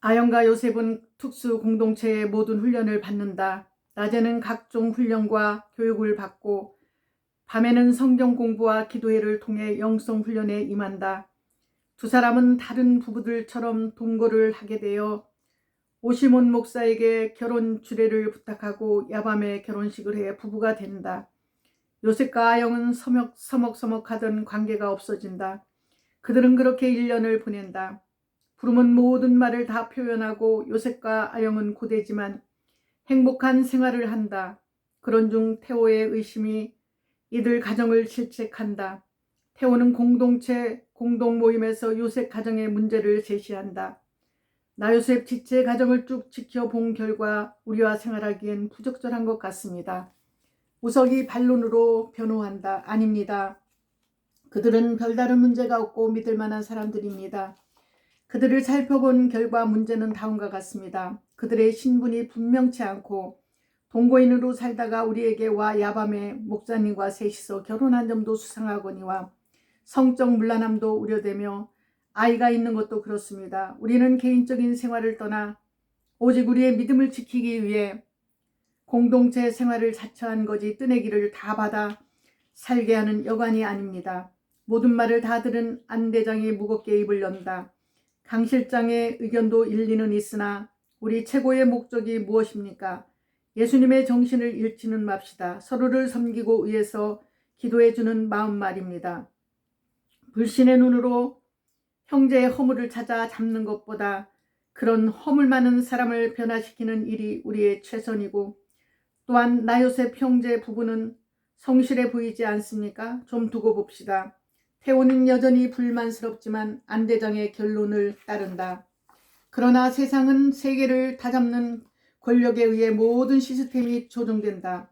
아영과 요셉은 특수 공동체의 모든 훈련을 받는다. 낮에는 각종 훈련과 교육을 받고 밤에는 성경 공부와 기도회를 통해 영성 훈련에 임한다. 두 사람은 다른 부부들처럼 동거를 하게 되어 오시몬 목사에게 결혼 주례를 부탁하고 야밤에 결혼식을 해 부부가 된다. 요셉과 아영은 서먹, 서먹서먹하던 관계가 없어진다. 그들은 그렇게 1년을 보낸다. 부름은 모든 말을 다 표현하고 요셉과 아영은 고되지만 행복한 생활을 한다. 그런 중 태호의 의심이 이들 가정을 실책한다. 태호는 공동체 공동 모임에서 요셉 가정의 문제를 제시한다. 나 요셉 지체 가정을 쭉 지켜본 결과 우리와 생활하기엔 부적절한 것 같습니다. 우석이 반론으로 변호한다. 아닙니다. 그들은 별다른 문제가 없고 믿을 만한 사람들입니다. 그들을 살펴본 결과 문제는 다음과 같습니다. 그들의 신분이 분명치 않고 동거인으로 살다가 우리에게 와 야밤에 목사님과 셋이서 결혼한 점도 수상하거니와 성적 물란함도 우려되며 아이가 있는 것도 그렇습니다. 우리는 개인적인 생활을 떠나 오직 우리의 믿음을 지키기 위해 공동체 생활을 자처한 거지 뜨내기를 다 받아 살게 하는 여관이 아닙니다. 모든 말을 다 들은 안 대장이 무겁게 입을 연다. 강 실장의 의견도 일리는 있으나 우리 최고의 목적이 무엇입니까? 예수님의 정신을 잃지는 맙시다. 서로를 섬기고 위해서 기도해주는 마음 말입니다. 불신의 눈으로 형제의 허물을 찾아 잡는 것보다 그런 허물 많은 사람을 변화시키는 일이 우리의 최선이고 또한 나요셉 형제 부부는 성실해 보이지 않습니까? 좀 두고 봅시다. 태호는 여전히 불만스럽지만 안대장의 결론을 따른다. 그러나 세상은 세계를 다잡는 권력에 의해 모든 시스템이 조정된다.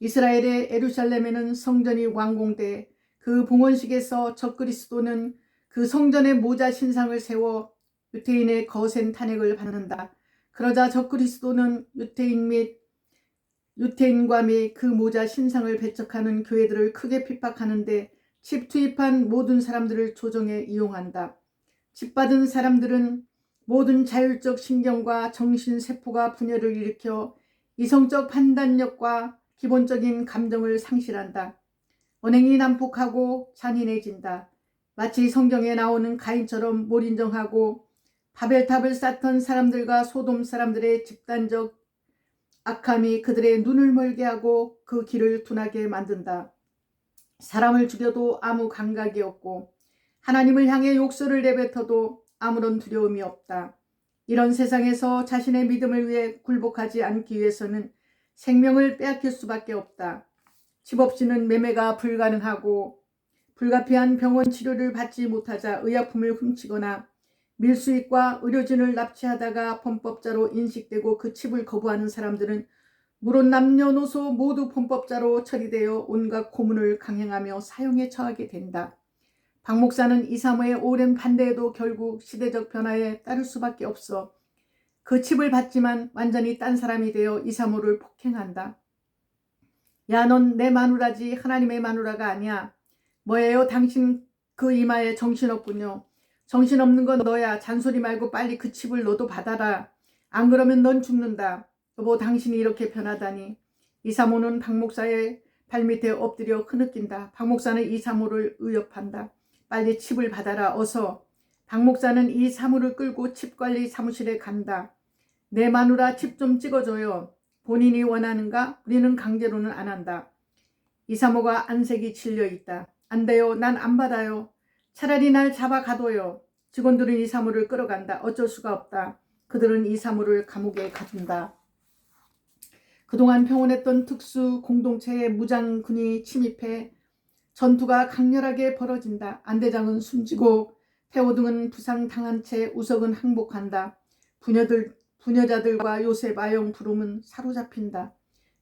이스라엘의 에루살렘에는 성전이 완공돼 그 봉헌식에서 적그리스도는 그 성전의 모자 신상을 세워 유태인의 거센 탄핵을 받는다. 그러자 적그리스도는 유태인 및 유태인과 및 그 모자 신상을 배척하는 교회들을 크게 핍박하는데 집 투입한 모든 사람들을 조정해 이용한다. 집 받은 사람들은 모든 자율적 신경과 정신 세포가 분열을 일으켜 이성적 판단력과 기본적인 감정을 상실한다. 언행이 난폭하고 잔인해진다. 마치 성경에 나오는 가인처럼 몰인정하고 바벨탑을 쌓던 사람들과 소돔 사람들의 집단적 악함이 그들의 눈을 멀게 하고 그 길을 둔하게 만든다. 사람을 죽여도 아무 감각이 없고 하나님을 향해 욕설을 내뱉어도 아무런 두려움이 없다. 이런 세상에서 자신의 믿음을 위해 굴복하지 않기 위해서는 생명을 빼앗길 수밖에 없다. 집 없이는 매매가 불가능하고 불가피한 병원 치료를 받지 못하자 의약품을 훔치거나 밀수익과 의료진을 납치하다가 범법자로 인식되고 그 칩을 거부하는 사람들은 물론 남녀노소 모두 범법자로 처리되어 온갖 고문을 강행하며 사형에 처하게 된다. 박 목사는 이사모의 오랜 반대에도 결국 시대적 변화에 따를 수밖에 없어 그 칩을 받지만 완전히 딴 사람이 되어 이사모를 폭행한다. 야, 넌 내 마누라지 하나님의 마누라가 아니야. 뭐예요? 당신 그 이마에 정신없군요. 정신없는 건 너야. 잔소리 말고 빨리 그 칩을 너도 받아라. 안 그러면 넌 죽는다. 여보 당신이 이렇게 변하다니. 이사모는 박 목사의 발밑에 엎드려 흐느낀다. 박 목사는 이사모를 의협한다. 빨리 칩을 받아라 어서. 박 목사는 이 사무를 끌고 칩관리 사무실에 간다. 내 마누라 칩 좀 찍어줘요. 본인이 원하는가? 우리는 강제로는 안 한다. 이사모가 안색이 질려 있다. 안 돼요. 난 안 받아요. 차라리 날 잡아 가둬요. 직원들은 이사모를 끌어간다. 어쩔 수가 없다. 그들은 이사모를 감옥에 가둔다. 그동안 평온했던 특수 공동체에 무장군이 침입해 전투가 강렬하게 벌어진다. 안대장은 숨지고 태호 등은 부상당한 채 우석은 항복한다. 부녀들, 부녀자들과 요셉 아영 부름은 사로잡힌다.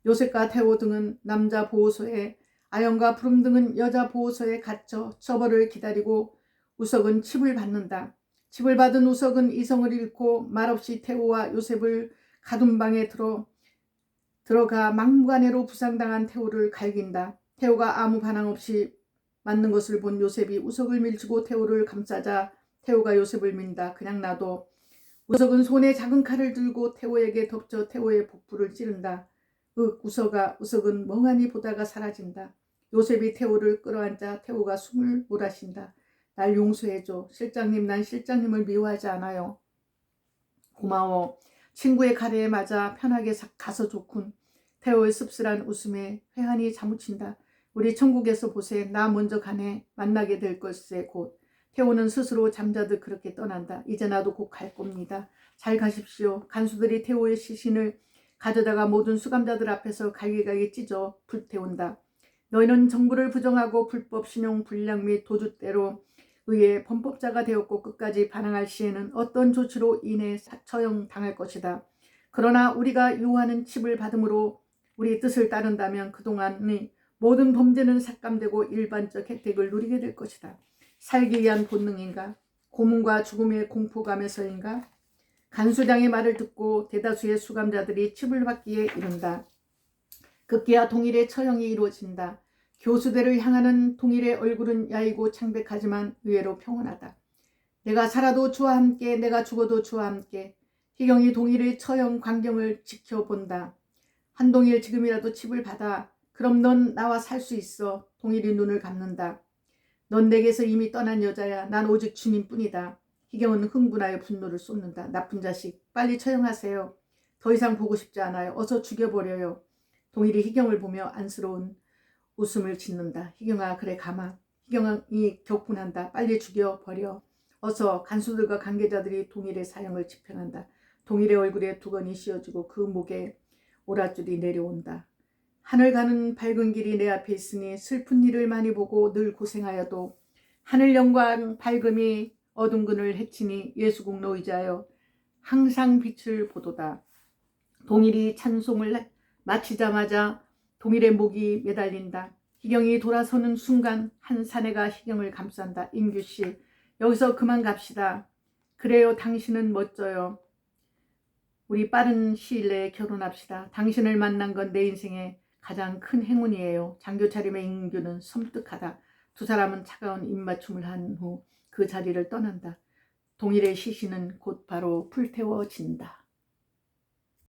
요셉과 태호 등은 남자 보호소에 아영과 부름 등은 여자 보호소에 갇혀 처벌을 기다리고 우석은 칩을 받는다. 칩을 받은 우석은 이성을 잃고 말없이 태호와 요셉을 가둔 방에 들어 들어가 막무가내로 부상당한 태호를 갈긴다. 태호가 아무 반항 없이 맞는 것을 본 요셉이 우석을 밀치고 태호를 감싸자 태호가 요셉을 민다. 그냥 놔둬. 우석은 손에 작은 칼을 들고 태호에게 덮쳐 태호의 복부를 찌른다. 윽 우석아 우석은 멍하니 보다가 사라진다. 요셉이 태호를 끌어안자 태호가 숨을 몰아쉰다. 날 용서해줘. 실장님 난 실장님을 미워하지 않아요. 고마워. 친구의 가래에 맞아 편하게 사- 가서 좋군. 태호의 씁쓸한 웃음에 회한이 자무친다. 우리 천국에서 보세. 나 먼저 가네. 만나게 될 걸세 곧. 태호는 스스로 잠자듯 그렇게 떠난다. 이제 나도 곧 갈 겁니다. 잘 가십시오. 간수들이 태호의 시신을 가져다가 모든 수감자들 앞에서 갈기갈기 찢어 불태운다. 너희는 정부를 부정하고 불법 신용 불량 및 도주대로 의해 범법자가 되었고 끝까지 반항할 시에는 어떤 조치로 인해 사- 처형 당할 것이다. 그러나 우리가 요하는 칩을 받음으로 우리 뜻을 따른다면 그동안의 모든 범죄는 삭감되고 일반적 혜택을 누리게 될 것이다. 살기 위한 본능인가? 고문과 죽음의 공포감에서인가? 간수장의 말을 듣고 대다수의 수감자들이 칩을 받기에 이른다. 급기야 동일의 처형이 이루어진다. 교수대를 향하는 동일의 얼굴은 야이고 창백하지만 의외로 평온하다. 내가 살아도 주와 함께 내가 죽어도 주와 함께 희경이 동일의 처형 광경을 지켜본다. 한동일 지금이라도 칩을 받아 그럼 넌 나와 살 수 있어. 동일이 눈을 감는다. 넌 내게서 이미 떠난 여자야. 난 오직 주님뿐이다. 희경은 흥분하여 분노를 쏟는다. 나쁜 자식, 빨리 처형하세요. 더 이상 보고 싶지 않아요. 어서 죽여버려요. 동일이 희경을 보며 안쓰러운 웃음을 짓는다. 희경아, 그래 가마. 희경이 격분한다. 빨리 죽여버려. 어서 간수들과 관계자들이 동일의 사형을 집행한다. 동일의 얼굴에 두건이 씌어지고 그 목에 오랏줄이 내려온다. 하늘 가는 밝은 길이 내 앞에 있으니 슬픈 일을 많이 보고 늘 고생하여도 하늘 영광 밝음이 어둠 그늘 해치니 예수공로 의지하여 항상 빛을 보도다. 동일이 찬송을 마치자마자 동일의 목이 매달린다. 희경이 돌아서는 순간 한 사내가 희경을 감싼다. 임규 씨, 여기서 그만 갑시다. 그래요, 당신은 멋져요. 우리 빠른 시일 내에 결혼합시다. 당신을 만난 건 내 인생의 가장 큰 행운이에요. 장교 차림의 임규는 섬뜩하다. 두 사람은 차가운 입맞춤을 한 후 그 자리를 떠난다. 동일의 시신은 곧 바로 불태워진다.